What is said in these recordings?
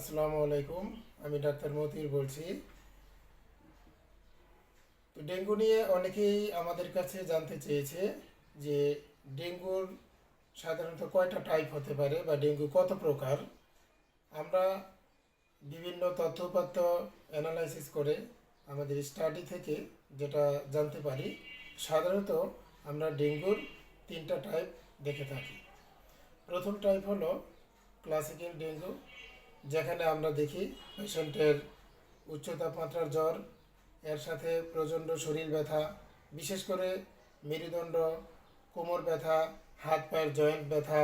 আসসালামু আলাইকুম, আমি ডাক্তার মতির বলছি। তো ডেঙ্গু নিয়ে অনেকেই আমাদের কাছে জানতে চেয়েছে যে ডেঙ্গুর সাধারণত কয়টা টাইপ হতে পারে বা ডেঙ্গু কত প্রকার। আমরা বিভিন্ন তথ্যপাত্র অ্যানালাইসিস করে আমাদের স্টাডি থেকে যেটা জানতে পারি, সাধারণত আমরা ডেঙ্গুর তিনটা টাইপ দেখে থাকি। প্রথম টাইপ হলো ক্লাসিক্যাল ডেঙ্গু যেখানে আমরা দেখি পেশেন্টের উচ্চ তাপমাত্রার জ্বর, এর সাথে প্রচণ্ড শরীর ব্যথা, বিশেষ করে মেরুদণ্ড, কোমর ব্যথা, হাত পায়ের জয়েন্ট ব্যথা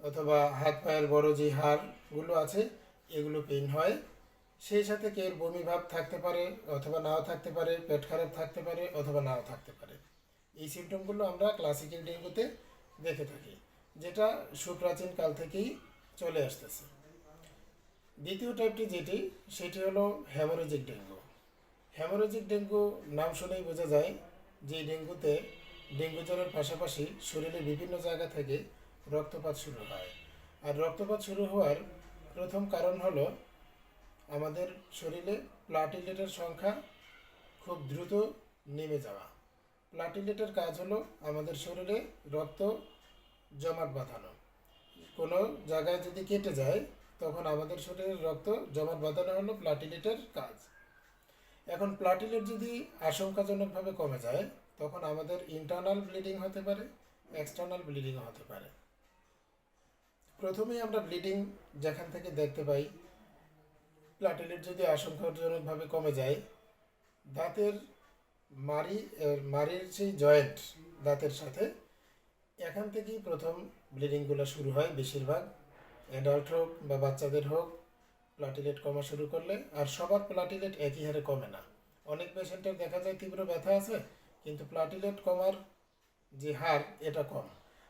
অথবা হাত পায়ের বড় যে হাড়গুলো আছে, এগুলো পেইন হয়। সেই সাথে কেউ বমি ভাব থাকতে পারে অথবা নাও থাকতে পারে, পেট খারাপ থাকতে পারে অথবা নাও থাকতে পারে। এই সিমটমগুলো আমরা ক্লাসিক্যাল ডেঙ্গুতে দেখে থাকি, যেটা সুপ্রাচীন কাল থেকেই চলে আসতেছে। দ্বিতীয় টাইপটি যেটি, সেটি হলো হ্যামোরেজিক ডেঙ্গু হ্যামোরেজিক ডেঙ্গু নাম শুনেই বোঝা যায় যে ডেঙ্গুতে ডেঙ্গু জ্বরের পাশাপাশি শরীরের বিভিন্ন জায়গা থেকে রক্তপাত শুরু হয়। আর রক্তপাত শুরু হওয়ার প্রথম কারণ হলো আমাদের শরীরে প্লাটিলেটের সংখ্যা খুব দ্রুত নেমে যাওয়া। প্লাটিলেটের কাজ হলো আমাদের শরীরে রক্ত জমাট বাঁধানো। কোনো জায়গায় যদি কেটে যায় তখন আমাদের শরীরের রক্ত জমাট বাঁধানো হলো প্লাটিলেটের কাজ। এখন প্লাটিলেট যদি আশঙ্কাজনকভাবে কমে যায়, তখন আমাদের ইন্টারনাল ব্লিডিং হতে পারে এক্সটার্নাল ব্লিডিংও হতে পারে। প্রথমেই আমরা ব্লিডিং যেখান থেকে দেখতে পাই প্লাটিলেট যদি আশঙ্কাজনকভাবে কমে যায়, দাঁতের মারি মারির সেই জয়েন্ট দাঁতের সাথে, এখান থেকেই প্রথম ব্লিডিংগুলো শুরু হয় বেশিরভাগ। অ্যাডাল্ট হোক বা বাচ্চাদের হোক প্লাটিলেট কমা শুরু করলে, আর সবার প্লাটিলেট একই হারে কমে না। অনেক পেশেন্টের দেখা যায় তীব্র ব্যথা আছে, কিন্তু প্লাটিলেট কমার যে হার, এটা কম।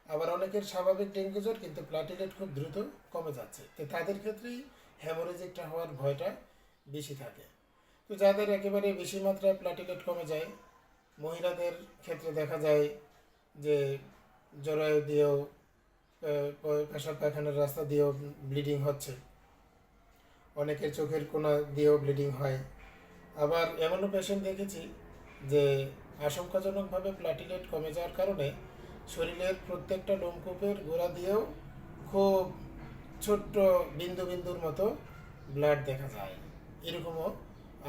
আবার অনেকের স্বাভাবিক ডেঙ্গু জ্বর, কিন্তু প্লাটিলেট খুব দ্রুত কমে যাচ্ছে। তো তাদের ক্ষেত্রেই হ্যামোরেজিকটা হওয়ার ভয়টা বেশি থাকে। তো যাদের একেবারে বেশি মাত্রায় প্লাটিলেট কমে যায়, মহিলাদের ক্ষেত্রে দেখা যায় যে জরায়ু দিয়েও পেশাব পায়খানার রাস্তা দিয়েও ব্লিডিং হচ্ছে। অনেকের চোখের কোনা দিয়েও ব্লিডিং হয়। আবার এমনও পেশেন্ট দেখেছি যে আশঙ্কাজনকভাবে প্লাটিলেট কমে যাওয়ার কারণে শরীরের প্রত্যেকটা লোমকূপের গোড়া দিয়েও খুব ছোট্ট বিন্দু বিন্দুর মতো ব্লাড দেখা যায়। এরকমও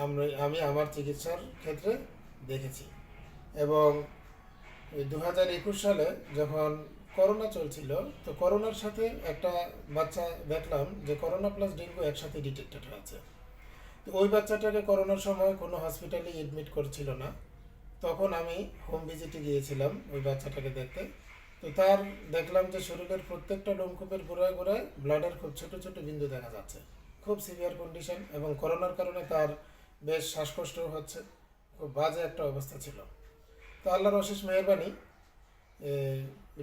আমরা, আমি আমার চিকিৎসার ক্ষেত্রে দেখেছি। এবং দু হাজার একুশ সালে যখন করোনা চলছিল, তো করোনার সাথে একটা বাচ্চা দেখলাম যে করোনা প্লাস ডেঙ্গু একসাথে ডিটেক্টেড হয়েছে। তো ওই বাচ্চাটাকে করোনার সময় কোনো হসপিটালে এডমিট করছিল না। তখন আমি হোম ভিজিটে গিয়েছিলাম ওই বাচ্চাটাকে দেখতে। তো তার দেখলাম যে শরীরের প্রত্যেকটা লোমকূপের গোড়ায় গোড়ায় ব্লাডের খুব ছোট ছোট বিন্দু দেখা যাচ্ছে। খুব সিভিয়ার কন্ডিশন এবং করোনার কারণে তার বেশ শ্বাসকষ্ট হচ্ছে, খুব বাজে একটা অবস্থা ছিল। তো আল্লাহর অশেষ মেহরবানি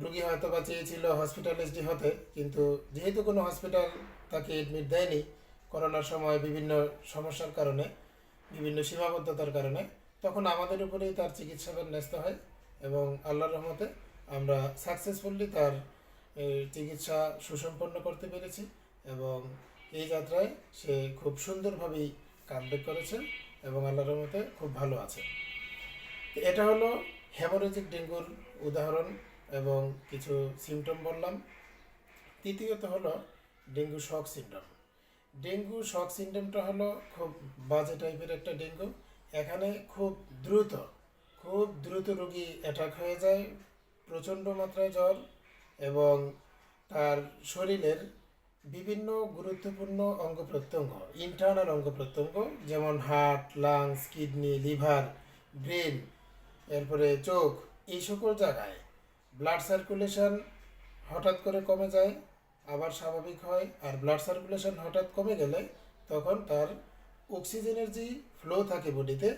রুগী হয়তো বা চেয়েছিল হসপিটালিস্টই হতে, কিন্তু যেহেতু কোনো হসপিটাল তাকে এডমিট দেয়নি, করোনার সময় বিভিন্ন সমস্যার কারণে, বিভিন্ন সীমাবদ্ধতার কারণে, তখন আমাদের উপরেই তার চিকিৎসার ন্যস্ত হয় এবং আল্লাহর রহমতে আমরা সাকসেসফুলি তার চিকিৎসা সুসম্পন্ন করতে পেরেছি এবং এই যাত্রায় সে খুব সুন্দরভাবেই কামব্যাক করেছে এবং আল্লাহর রহমতে খুব ভালো আছে। এটা হলো হ্যামোরেজিক ডেঙ্গুর উদাহরণ। এবং কিছু সিমটম বললাম। তৃতীয়ত হলো dengue shock syndrome dengue shock সিন্ড্রোমটা হলো খুব বাজে টাইপের একটা ডেঙ্গু। এখানে খুব দ্রুত খুব দ্রুত রোগী অ্যাটাক হয়ে যায়, প্রচণ্ড মাত্রায় জ্বর এবং তার শরীরের বিভিন্ন গুরুত্বপূর্ণ অঙ্গ প্রত্যঙ্গ ইন্টারনাল অঙ্গ প্রত্যঙ্গ, যেমন heart lungs kidney liver brain এরপরে চোখ, এই সকল জায়গায় ব্লাড সার্কুলেশন হঠাৎ করে কমে যায়, আবার স্বাভাবিক হয়, আর ব্লাড সার্কুলেশন হঠাৎ কমে গেলে তখন তার অক্সিজেনের যে ফ্লো থাকে বডিতে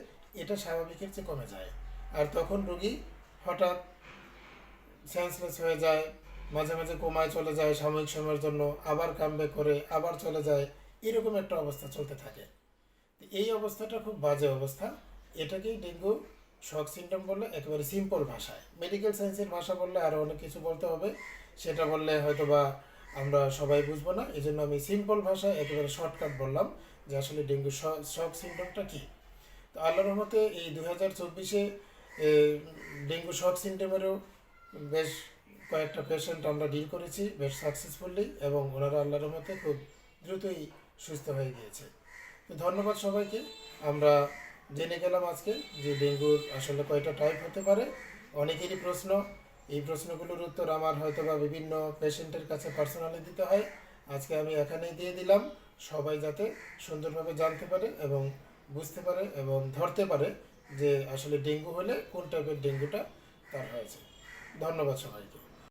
এটা স্বাভাবিকের চেয়ে কমে যায়। আর তখন রোগী হঠাৎ সেন্সলেস হয়ে যায়, মাঝে মাঝে কোমায় চলে যায় সাময়িক সময়ের জন্য, আবার কামব্যাক করে, আবার চলে যায়, এরকম একটা অবস্থা চলতে থাকে। এই অবস্থাটা খুব বাজে অবস্থা। এটাকেই ডেঙ্গু শক সিমটম বললে একেবারে সিম্পল ভাষায়। মেডিকেল সায়েন্সের ভাষা বললে আরও অনেক কিছু বলতে হবে। সেটা বললে হয়তো বা আমরা সবাই বুঝব না। এই জন্য আমি সিম্পল ভাষায় একেবারে শর্টকাট বললাম যে আসলে ডেঙ্গু শক সিমটমটা কী? তো আল্লাহর রহমতে এই দু হাজার চব্বিশে ডেঙ্গু শক সিমটমেরও বেশ কয়েকটা পেশেন্ট আমরা ডিল করেছি, বেশ সাকসেসফুলি এবং ওনারা আল্লাহর রহমতে খুব দ্রুতই সুস্থ হয়ে গিয়েছে। তো ধন্যবাদ সবাইকে। আমরা জেনে গেলাম আজকে যে ডেঙ্গুর আসলে কয়টা টাইপ হতে পারে। অনেকেরই প্রশ্ন, এই প্রশ্নগুলোর উত্তর আমার হয়তো বা বিভিন্ন পেশেন্টের কাছে পার্সোনালি দিতে হয়। আজকে আমি এখানেই দিয়ে দিলাম। সবাই যাতে সুন্দরভাবে জানতে পারে এবং বুঝতে পারে এবং ধরতে পারে যে আসলে ডেঙ্গু হলে কোন টাইপের ডেঙ্গুটা তার হয়েছে। ধন্যবাদ সবাইকে।